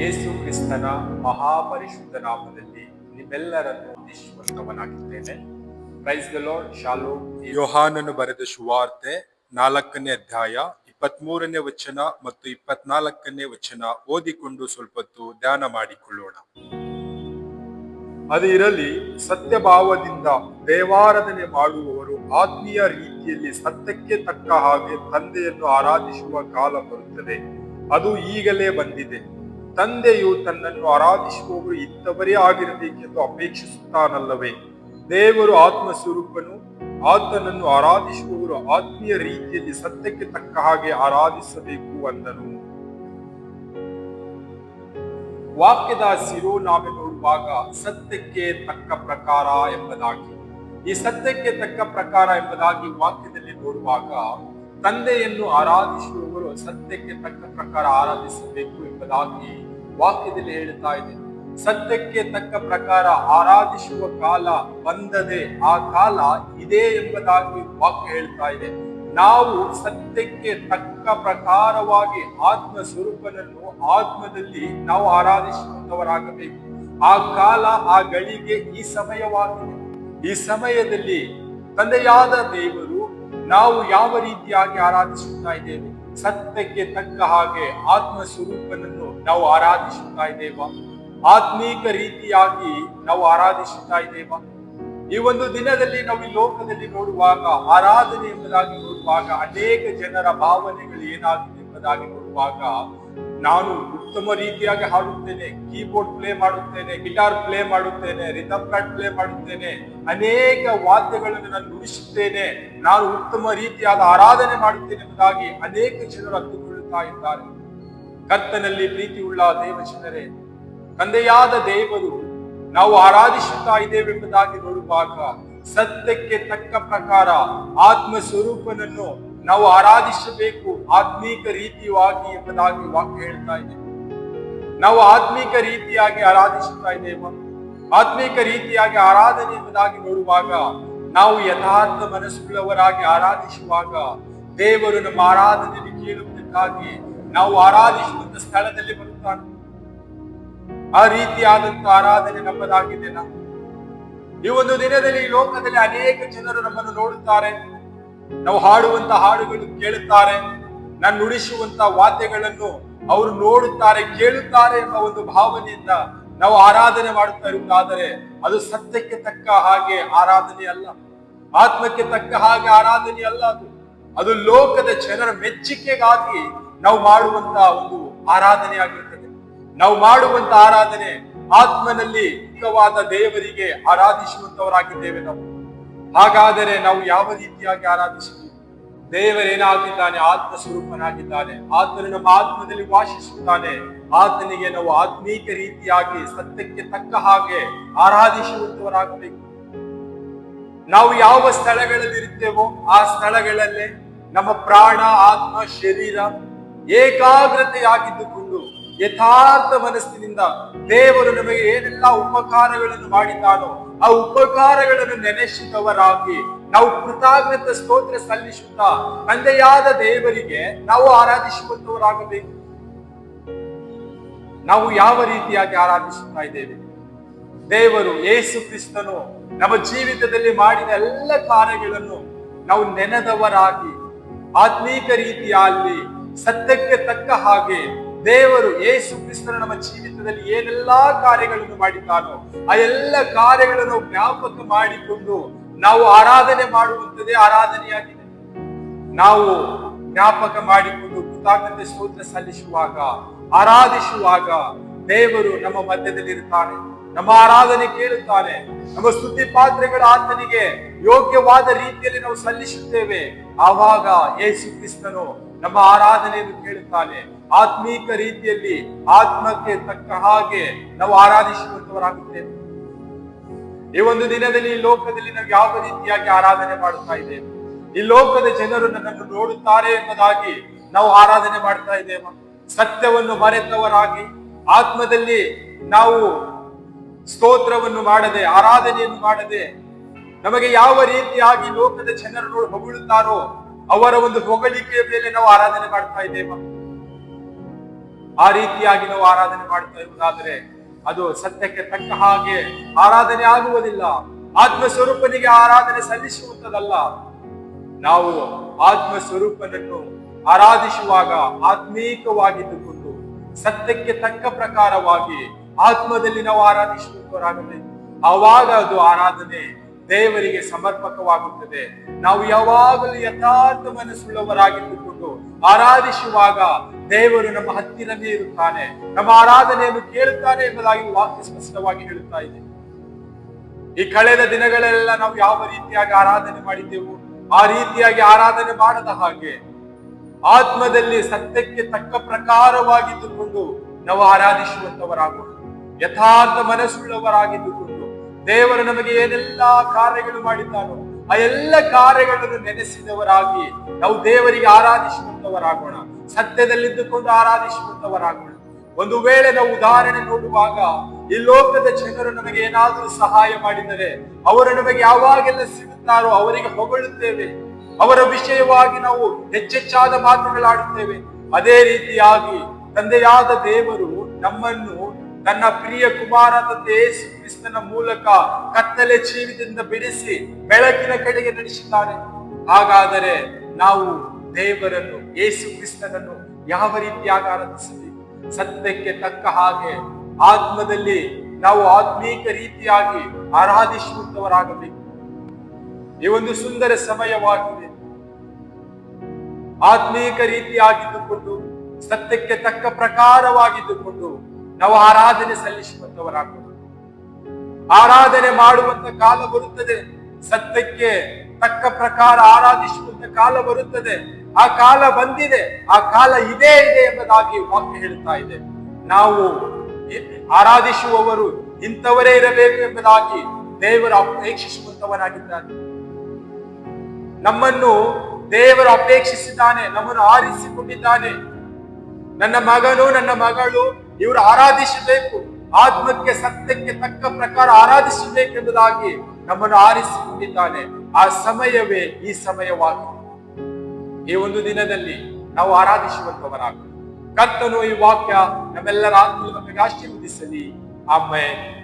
ಯೇಸು ಕ್ರಿಸ್ತನ ಮಹಾಪರಿಶುದ್ಧ ನಾಮದಲ್ಲಿ ನಿಮ್ಮೆಲ್ಲರನ್ನು ಉದ್ದೇಶವಂತವನಾಗಿದ್ದೇನೆ ಪ್ರೈಸ್ ಲಾರ್ಡ್ ಶಾಲೋ ಯೋಹಾನನು ಬರೆದ ಶುವಾರ್ತೆ ನಾಲ್ಕನೇ ಅಧ್ಯಾಯ ಇಪ್ಪತ್ಮೂರನೇ ವಚನ ಮತ್ತು ಇಪ್ಪತ್ನಾಲ್ಕನೇ ವಚನ ಓದಿಕೊಂಡು ಸ್ವಲ್ಪ ಹೊತ್ತು ಧ್ಯಾನ ಮಾಡಿಕೊಳ್ಳೋಣ. ಅದು ಇರಲಿ ಸತ್ಯಭಾವದಿಂದ ದೇವಾರಾಧನೆ ಮಾಡುವವರು ಆತ್ಮೀಯ ರೀತಿಯಲ್ಲಿ ಸತ್ಯಕ್ಕೆ ತಕ್ಕ ಹಾಗೆ ತಂದೆಯನ್ನು ಆರಾಧಿಸುವ ಕಾಲ ಬರುತ್ತದೆ. ಅದು ಈಗಲೇ ಬಂದಿದೆ. ತಂದೆಯು ತನ್ನನ್ನು ಆರಾಧಿಸುವವರು ಇಂಥವರೇ ಆಗಿರಬೇಕೆಂದು ಅಪೇಕ್ಷಿಸುತ್ತಾನಲ್ಲವೇ? ದೇವರು ಆತ್ಮ ಸ್ವರೂಪನು, ಆತನನ್ನು ಆರಾಧಿಸುವವರು ಆತ್ಮೀಯ ರೀತಿಯಲ್ಲಿ ಸತ್ಯಕ್ಕೆ ತಕ್ಕ ಹಾಗೆ ಆರಾಧಿಸಬೇಕು ಅಂದನು. ವಾಕ್ಯದ ಶಿರೋನಾಮೆ ನೋಡುವಾಗ ಸತ್ಯಕ್ಕೆ ತಕ್ಕ ಪ್ರಕಾರ ಎಂಬುದಾಗಿ. ಈ ಸತ್ಯಕ್ಕೆ ತಕ್ಕ ಪ್ರಕಾರ ಎಂಬುದಾಗಿ ವಾಕ್ಯದಲ್ಲಿ ನೋಡುವಾಗ ತಂದೆಯನ್ನು ಆರಾಧಿಸುವವರು ಸತ್ಯಕ್ಕೆ ತಕ್ಕ ಪ್ರಕಾರ ಆರಾಧಿಸಬೇಕು ಎಂಬುದಾಗಿ ವಾಕ್ಯದಲ್ಲಿ ಹೇಳುತ್ತಾ ಇದೆ. ಸತ್ಯಕ್ಕೆ ತಕ್ಕ ಪ್ರಕಾರ ಆರಾಧಿಸುವ ಕಾಲ ಬಂದದೆ ಆ ಕಾಲ ಇದೆ ಎಂಬುದಾಗಿ ವಾಕ್ಯ ಹೇಳ್ತಾ ಇದೆ. ನಾವು ಸತ್ಯಕ್ಕೆ ತಕ್ಕ ಪ್ರಕಾರವಾಗಿ ಆತ್ಮ ಸ್ವರೂಪನನ್ನು ಆತ್ಮದಲ್ಲಿ ನಾವು ಆರಾಧಿಸುವಂತವರಾಗಬೇಕು ಆ ಕಾಲ, ಆ ಗಳಿಗೆ ಈ ಸಮಯವಾಗಿದೆ. ಈ ಸಮಯದಲ್ಲಿ ತಂದೆಯಾದ ದೇವರು ನಾವು ಯಾವ ರೀತಿಯಾಗಿ ಆರಾಧಿಸುತ್ತಾ ಇದ್ದೇವೆ? ಸತ್ಯಕ್ಕೆ ತಕ್ಕ ಹಾಗೆ ಆತ್ಮ ಸ್ವರೂಪನನ್ನು ನಾವು ಆರಾಧಿಸುತ್ತಾ ಇದ್ದೇವ? ಆತ್ಮೀಕ ರೀತಿಯಾಗಿ ನಾವು ಆರಾಧಿಸುತ್ತಾ ಇದ್ದೇವ? ಈ ಒಂದು ದಿನದಲ್ಲಿ ನಾವು ಈ ಲೋಕದಲ್ಲಿ ನೋಡುವಾಗ, ಆರಾಧನೆ ಎಂಬುದಾಗಿ ನೋಡುವಾಗ ಅನೇಕ ಜನರ ಭಾವನೆಗಳು ಏನಾಗಿದೆ ಎಂಬುದಾಗಿ ನೋಡುವಾಗ ನಾನು ಉತ್ತಮ ರೀತಿಯಾಗಿ ಹಾಡುತ್ತೇನೆ, ಕೀಬೋರ್ಡ್ ಪ್ಲೇ ಮಾಡುತ್ತೇನೆ, ಗಿಟಾರ್ ಪ್ಲೇ ಮಾಡುತ್ತೇನೆ ರಿಥಮ್ ಕಾರ್ಡ್ ಪ್ಲೇ ಮಾಡುತ್ತೇನೆ, ಅನೇಕ ವಾದ್ಯಗಳನ್ನು ನಾನು ನುಡಿಸುತ್ತೇನೆ, ನಾನು ಉತ್ತಮ ರೀತಿಯಾದ ಆರಾಧನೆ ಮಾಡುತ್ತೇನೆ ಎಂಬುದಾಗಿ ಅನೇಕ ಜನರು ಅಂದುಕೊಳ್ಳುತ್ತಾ ಇದ್ದಾರೆ. ಕರ್ತನಲ್ಲಿ ಪ್ರೀತಿ ಉಳ್ಳ ದೇವಜನರೇ ತಂದೆಯಾದ ದೇವರು, ನಾವು ಆರಾಧಿಸುತ್ತಾ ಇದ್ದೇವೆಂಬುದಾಗಿ ನೋಡುವಾಗ ಸತ್ಯಕ್ಕೆ ತಕ್ಕ ಪ್ರಕಾರ ಆತ್ಮ ಸ್ವರೂಪನನ್ನು ನಾವು ಆರಾಧಿಸಬೇಕು ಆತ್ಮೀಕ ರೀತಿಯಾಗಿ ಎಂಬುದಾಗಿ ವಾಕ್ಯ ಹೇಳ್ತಾ ಇದೆ ನಾವು ಆತ್ಮೀಕ ರೀತಿಯಾಗಿ ಆರಾಧಿಸುತ್ತಾ ಇದ್ದೇವೆ ಆತ್ಮೀಕ ರೀತಿಯಾಗಿ ಆರಾಧನೆ ಎಂಬುದಾಗಿ ನೋಡುವಾಗ ನಾವು ಯಥಾರ್ಥ ಮನಸ್ಸುಗಳವರಾಗಿ ಆರಾಧಿಸುವಾಗ ದೇವರು ನಮ್ಮ ಆರಾಧನೆಗೆ ಕೇಳುವುದಕ್ಕಾಗಿ ನಾವು ಆರಾಧಿಸುವಂತ ಸ್ಥಳದಲ್ಲಿ ಬರುತ್ತಾನೆ. ಆ ರೀತಿಯಾದಂತ ಆರಾಧನೆ ನಮ್ಮದಾಗಿದೆ. ಈ ಒಂದು ದಿನದಲ್ಲಿ ಲೋಕದಲ್ಲಿ ಅನೇಕ ಜನರು ನಮ್ಮನ್ನು ನೋಡುತ್ತಾರೆ. ನಾವು ಹಾಡುವಂತ ಹಾಡುಗಳು ಕೇಳುತ್ತಾರೆ, ನಾನು ನುಡಿಸುವಂತ ವಾದ್ಯಗಳನ್ನು ಅವರು ನೋಡುತ್ತಾರೆ, ಕೇಳುತ್ತಾರೆ ಎಂಬ ಒಂದು ಭಾವನೆಯಿಂದ ನಾವು ಆರಾಧನೆ ಮಾಡುತ್ತಾ ಇರುವುದಾದರೆ ಅದು ಸತ್ಯಕ್ಕೆ ತಕ್ಕ ಹಾಗೆ ಆರಾಧನೆ ಅಲ್ಲ. ಆತ್ಮಕ್ಕೆ ತಕ್ಕ ಹಾಗೆ ಆರಾಧನೆ ಅಲ್ಲ ಅದು. ಅದು ಲೋಕದ ಜನರ ಮೆಚ್ಚುಗೆಗಾಗಿ ನಾವು ಮಾಡುವಂತ ಒಂದು ಆರಾಧನೆ ಆಗಿರುತ್ತದೆ ನಾವು ಮಾಡುವಂತ ಆರಾಧನೆ ಆತ್ಮನಲ್ಲಿ ದೇವರಿಗೆ ಆರಾಧಿಸುವಂತವರಾಗಿದ್ದೇವೆ ನಾವು. ಹಾಗಾದರೆ ನಾವು ಯಾವ ರೀತಿಯಾಗಿ ಆರಾಧಿಸಬೇಕು? ದೇವರೇನಾಗಿದ್ದಾನೆ ಆತ್ಮ ಸ್ವರೂಪನಾಗಿದ್ದಾನೆ ಆತನು ನಮ್ಮ ಆತ್ಮದಲ್ಲಿ ವಾಸಿಸುತ್ತಾನೆ, ಆತನಿಗೆ ನಾವು ಆತ್ಮೀಕ ರೀತಿಯಾಗಿ ಸತ್ಯಕ್ಕೆ ತಕ್ಕ ಹಾಗೆ ಆರಾಧಿಸುವಂತವರಾಗಬೇಕು ನಾವು ಯಾವ ಸ್ಥಳಗಳಲ್ಲಿ ಇರುತ್ತೇವೋ ಆ ಸ್ಥಳಗಳಲ್ಲೇ ನಮ್ಮ ಪ್ರಾಣ, ಆತ್ಮ, ಶರೀರ ಏಕಾಗ್ರತೆಯಾಗಿದ್ದುಕೊಂಡು ಯಥಾರ್ಥ ಮನಸ್ಸಿನಿಂದ ದೇವರು ನಮಗೆ ಏನೆಲ್ಲ ಉಪಕಾರಗಳನ್ನು ಮಾಡಿದ್ದಾನೋ ಆ ಉಪಕಾರಗಳನ್ನು ನೆನೆಸಿದವರಾಗಿ ನಾವು ಕೃತಜ್ಞತೆ ಸ್ತೋತ್ರ ಸಲ್ಲಿಸುತ್ತಾ ತಂದೆಯಾದ ದೇವರಿಗೆ ನಾವು ಆರಾಧಿಸುವಂತವರಾಗಬೇಕು. ನಾವು ಯಾವ ರೀತಿಯಾಗಿ ಆರಾಧಿಸುತ್ತಾ ಇದ್ದೇವೆ? ದೇವರು ಯೇಸು ಕ್ರಿಸ್ತನು ನಮ್ಮ ಜೀವಿತದಲ್ಲಿ ಮಾಡಿದ ಎಲ್ಲ ಕಾರ್ಯಗಳನ್ನು ನಾವು ನೆನೆದವರಾಗಿ ಆತ್ಮೀಕ ರೀತಿಯಲ್ಲಿ ಸತ್ಯಕ್ಕೆ ತಕ್ಕ ಹಾಗೆ ದೇವರು ಯೇಸು ಕ್ರಿಸ್ತನು ನಮ್ಮ ಜೀವಿತದಲ್ಲಿ ಏನೆಲ್ಲಾ ಕಾರ್ಯಗಳನ್ನು ಮಾಡಿದ್ದಾನೋ, ಆ ಎಲ್ಲ ಕಾರ್ಯಗಳನ್ನು ಜ್ಞಾಪಕ ಮಾಡಿಕೊಂಡು ನಾವು ಆರಾಧನೆ ಮಾಡುವಂತದೇ ಆರಾಧನೆಯಾಗಿದೆ. ನಾವು ಜ್ಞಾಪಕ ಮಾಡಿಕೊಂಡು ಕೃತಜ್ಞತೆ ಸ್ತೋತ್ರ ಸಲ್ಲಿಸುವಾಗ, ಆರಾಧಿಸುವಾಗ ದೇವರು ನಮ್ಮ ಮಧ್ಯದಲ್ಲಿ ಇರುತ್ತಾನೆ ನಮ್ಮ ಆರಾಧನೆ ಕೇಳುತ್ತಾನೆ. ನಮ್ಮ ಸ್ತುತಿ ಪಾತ್ರೆಗಳ ಆತನಿಗೆ ಯೋಗ್ಯವಾದ ರೀತಿಯಲ್ಲಿ ನಾವು ಸಲ್ಲಿಸುತ್ತೇವೆ. ಆವಾಗ ಯೇಸು ಕ್ರಿಸ್ತನು ನಮ್ಮ ಆರಾಧನೆಯನ್ನು ಕೇಳುತ್ತಾನೆ. ಆತ್ಮೀಕ ರೀತಿಯಲ್ಲಿ ಆತ್ಮಕ್ಕೆ ತಕ್ಕ ಹಾಗೆ ನಾವು ಆರಾಧಿಸುವಂತವರಾಗುತ್ತೇವೆ ಈ ಒಂದು ದಿನದಲ್ಲಿ ಈ ಲೋಕದಲ್ಲಿ ನಾವು ಯಾವ ರೀತಿಯಾಗಿ ಆರಾಧನೆ ಮಾಡುತ್ತಾ ಇದ್ದೇವೆ? ಈ ಲೋಕದ ಜನರು ನನ್ನನ್ನು ನೋಡುತ್ತಾರೆ ಎಂಬುದಾಗಿ ನಾವು ಆರಾಧನೆ ಮಾಡ್ತಾ ಇದ್ದೇವೆ. ಸತ್ಯವನ್ನು ಮರೆತವರಾಗಿ ಆತ್ಮದಲ್ಲಿ ನಾವು ಸ್ತೋತ್ರವನ್ನು ಮಾಡದೆ, ಆರಾಧನೆಯನ್ನು ಮಾಡದೆ ನಮಗೆ ಯಾವ ರೀತಿಯಾಗಿ ಲೋಕದ ಜನರು ಹೊಗಳುತ್ತಾರೋ ಅವರ ಒಂದು ಹೊಗಳಿಕೆಯ ಮೇಲೆ ನಾವು ಆರಾಧನೆ ಮಾಡ್ತಾ ಇದ್ದೇವೆ. ಆ ರೀತಿಯಾಗಿ ನಾವು ಆರಾಧನೆ ಮಾಡ್ತಾ ಇರುವುದಾದರೆ ಅದು ಸತ್ಯಕ್ಕೆ ತಕ್ಕ ಹಾಗೆ ಆರಾಧನೆ ಆಗುವುದಿಲ್ಲ. ಆತ್ಮ ಸ್ವರೂಪನಿಗೆ ಆರಾಧನೆ ಸಲ್ಲಿಸುವಂತದಲ್ಲ ನಾವು ಆತ್ಮ ಸ್ವರೂಪನನ್ನು ಆರಾಧಿಸುವಾಗ ಆತ್ಮೀಕವಾಗಿದ್ದುಕೊಂಡು ಸತ್ಯಕ್ಕೆ ತಕ್ಕ ಪ್ರಕಾರವಾಗಿ ಆತ್ಮದಲ್ಲಿ ನಾವು ಆರಾಧಿಸುವವರಾಗಬೇಕು. ಆವಾಗ ಅದು ಆರಾಧನೆ ದೇವರಿಗೆ ಸಮರ್ಪಕವಾಗುತ್ತದೆ. ನಾವು ಯಾವಾಗಲೂ ಯಥಾರ್ಥ ಮನಸ್ಸುಳ್ಳವರಾಗಿದ್ದುಕೊಂಡು ಆರಾಧಿಸುವಾಗ ದೇವರು ನಮ್ಮ ಹತ್ತಿರನೇ ಇರುತ್ತಾನೆ. ನಮ್ಮ ಆರಾಧನೆಯನ್ನು ಕೇಳುತ್ತಾನೆ ಎಂಬುದಾಗಿ ವಾಕ್ಯ ಸ್ಪಷ್ಟವಾಗಿ ಹೇಳುತ್ತಾ ಇದೆ. ಈ ಕಳೆದ ದಿನಗಳೆಲ್ಲ ನಾವು ಯಾವ ರೀತಿಯಾಗಿ ಆರಾಧನೆ ಮಾಡಿದ್ದೆವು ಆ ರೀತಿಯಾಗಿ ಆರಾಧನೆ ಮಾಡದ ಹಾಗೆ ಆತ್ಮದಲ್ಲಿ ಸತ್ಯಕ್ಕೆ ತಕ್ಕ ಪ್ರಕಾರವಾಗಿದ್ದುಕೊಂಡು ನಾವು ಆರಾಧಿಸುವಂತವರಾಗೋಣ ಯಥಾರ್ಥ ಮನಸ್ಸುಳ್ಳವರಾಗಿದ್ದುಕೊಂಡು ದೇವರು ನಮಗೆ ಏನೆಲ್ಲಾ ಕಾರ್ಯಗಳು ಮಾಡಿದ್ದಾನೋ ಆ ಎಲ್ಲ ಕಾರ್ಯಗಳನ್ನು ನೆನೆಸಿದವರಾಗಿ ನಾವು ದೇವರಿಗೆ ಆರಾಧಿಸುವಂತವರಾಗೋಣ ಸತ್ಯದಲ್ಲಿದ್ದುಕೊಂಡು ಆರಾಧಿಸುವಂತವರಾಗೋಣ ಒಂದು ವೇಳೆ ನಾವು ಉದಾಹರಣೆ ನೋಡುವಾಗ ಈ ಲೋಕದ ಜನರು ನಮಗೆ ಏನಾದರೂ ಸಹಾಯ ಮಾಡಿದರೆ, ಅವರು ನಮಗೆ ಯಾವಾಗೆಲ್ಲ ಸಿಗುತ್ತಾರೋ ಅವರಿಗೆ ಹೊಗಳುತ್ತೇವೆ. ಅವರ ವಿಷಯವಾಗಿ ನಾವು ಹೆಚ್ಚೆಚ್ಚಾದ ಮಾತುಗಳಾಡುತ್ತೇವೆ. ಅದೇ ರೀತಿಯಾಗಿ ತಂದೆಯಾದ ದೇವರು ನಮ್ಮನ್ನು ತನ್ನ ಪ್ರಿಯ ಕುಮಾರನಂತೆ ಕ್ರಿಸ್ತನ ಮೂಲಕ ಕತ್ತಲೆ ಜೀವಿತದಿಂದ ಬಿಡಿಸಿ ಬೆಳಕಿನ ಕಡೆಗೆ ನಡೆಸಿದ್ದಾನೆ ಹಾಗಾದರೆ ನಾವು ದೇವರನ್ನು, ಯೇಸು ಕ್ರಿಸ್ತನನ್ನು ಯಾವ ರೀತಿಯಾಗಿ ಆರಾಧಿಸಬೇಕು? ಸತ್ಯಕ್ಕೆ ತಕ್ಕ ಹಾಗೆ ಆತ್ಮದಲ್ಲಿ ನಾವು ಆತ್ಮೀಕ ರೀತಿಯಾಗಿ ಆರಾಧಿಸುವಂತವರಾಗಬೇಕು ಈ ಒಂದು ಸುಂದರ ಸಮಯವಾಗಿದೆ. ಆತ್ಮೀಕ ರೀತಿಯಾಗಿದ್ದುಕೊಂಡು, ಸತ್ಯಕ್ಕೆ ತಕ್ಕ ಪ್ರಕಾರವಾಗಿದ್ದುಕೊಂಡು ನಾವು ಆರಾಧನೆ ಸಲ್ಲಿಸುವಂತವರಾಗೋಣ ಆರಾಧನೆ ಮಾಡುವಂತ ಕಾಲ ಬರುತ್ತದೆ. ಸತ್ಯಕ್ಕೆ ತಕ್ಕ ಪ್ರಕಾರ ಆರಾಧಿಸುವಂತ ಕಾಲ ಬರುತ್ತದೆ. ಆ ಕಾಲ ಬಂದಿದೆ, ಆ ಕಾಲ ಇದೇ ಇದೆ ಎಂಬುದಾಗಿ ವಾಕ್ಯ ಹೇಳ್ತಾ ಇದೆ. ನಾವು ಆರಾಧಿಸುವವರು ಇಂಥವರೇ ಇರಬೇಕು ಎಂಬುದಾಗಿ ದೇವರು ಅಪೇಕ್ಷಿಸುವಂತವನಾಗಿದ್ದಾನೆ ನಮ್ಮನ್ನು ದೇವರು ಅಪೇಕ್ಷಿಸಿದ್ದಾನೆ, ನಮ್ಮನ್ನು ಆರಿಸಿಕೊಂಡಿದ್ದಾನೆ. ನನ್ನ ಮಗನು ನನ್ನ ಮಗಳು ಇವರು ಆರಾಧಿಸಬೇಕು. ಆತ್ಮಕ್ಕೆ ಸತ್ಯಕ್ಕೆ ತಕ್ಕ ಪ್ರಕಾರ ಆರಾಧಿಸಬೇಕೆಂಬುದಾಗಿ ನಮ್ಮನ್ನು ಆರಿಸಿಕೊಂಡಿದ್ದಾನೆ. ಆ ಸಮಯವೇ ಈ ಸಮಯವಾಗಿದೆ. ಈ ಒಂದು ದಿನದಲ್ಲಿ ನಾವು ಆರಾಧಿಸುವಂತವರಾಗ ಕರ್ತನು ಈ ವಾಕ್ಯ ನಮ್ಮೆಲ್ಲರ ಆತ್ಮೀಯವಾಗಿ ಆಶೀರ್ವದಿಸಲಿ. ಆಮೇಲೆ